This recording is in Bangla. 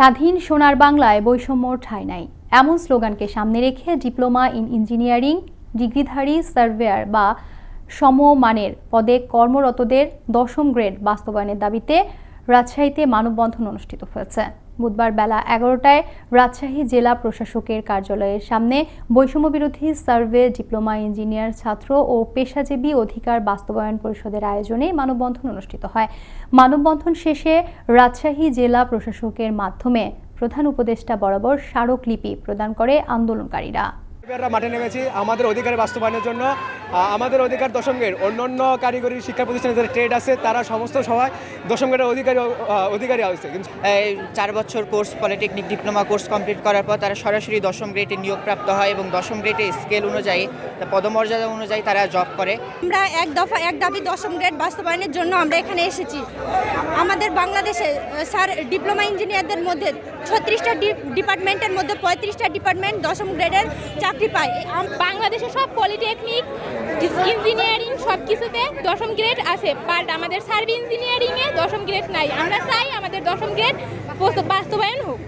স্বাধীন সোনার বাংলায় বৈষম্যর ঠাঁই নাই। এমন স্লোগানকে সামনে রেখে ডিপ্লোমা ইন ইঞ্জিনিয়ারিং, ডিগ্রিধারী, সার্ভেয়ার বা সমমানের পদে কর্মরতদের দশম গ্রেড বাস্তবায়নের দাবিতে রাজশাহীতে মানববন্ধন অনুষ্ঠিত হয়েছে। বুধবার বেলা এগারোটায় রাজশাহী জেলা প্রশাসকের কার্যালয়ের সামনে বৈষম্য বিরোধী সার্ভে ডিপ্লোমা ইঞ্জিনিয়ার ছাত্র ও পেশাজীবী অধিকার বাস্তবায়ন পরিষদের আয়োজনে মানববন্ধন অনুষ্ঠিত হয়। মানববন্ধন শেষে রাজশাহী জেলা প্রশাসকের মাধ্যমে প্রধান উপদেষ্টা বরাবর স্মারকলিপি প্রদান করে আন্দোলনকারীরা। মাঠে নেমেছি আমাদের অধিকার বাস্তবায়নের জন্য। আমাদের অধিকার দশম অন্য অন্য কারিগরি শিক্ষা প্রতিষ্ঠানে যারা ট্রেড আছে তারা সমস্ত সবাই দশম গ্রেডের অধিকারী অধিকারী আছে কিন্তু এই চার বছর course polytechnic diploma course complete করার পর তারা সরাসরি দশম গ্রেডে নিয়োগপ্রাপ্ত হয় এবং দশম গ্রেডে স্কেল অনুযায়ী তা পদমর্যাদা অনুযায়ী তারা জব করে। আমরা এক দফা এক দাবি দশম গ্রেড বাস্তবায়নের জন্য আমরা এখানে এসেছি। আমাদের বাংলাদেশে স্যার ডিপ্লোমা ইঞ্জিনিয়ারদের মধ্যে ছত্রিশটা ডিপার্টমেন্টের মধ্যে পঁয়ত্রিশটা ডিপার্টমেন্ট দশম গ্রেডের চাকরি পায়। বাংলাদেশে সব পলিটেকনিক ইঞ্জিনিয়ারিং সব কিছুতে দশম গ্রেড আছে বাট আমাদের সার্ভিস ইঞ্জিনিয়ারিংয়ে দশম গ্রেড নাই। আমরা চাই আমাদের দশম গ্রেড বাস্তবায়ন হোক।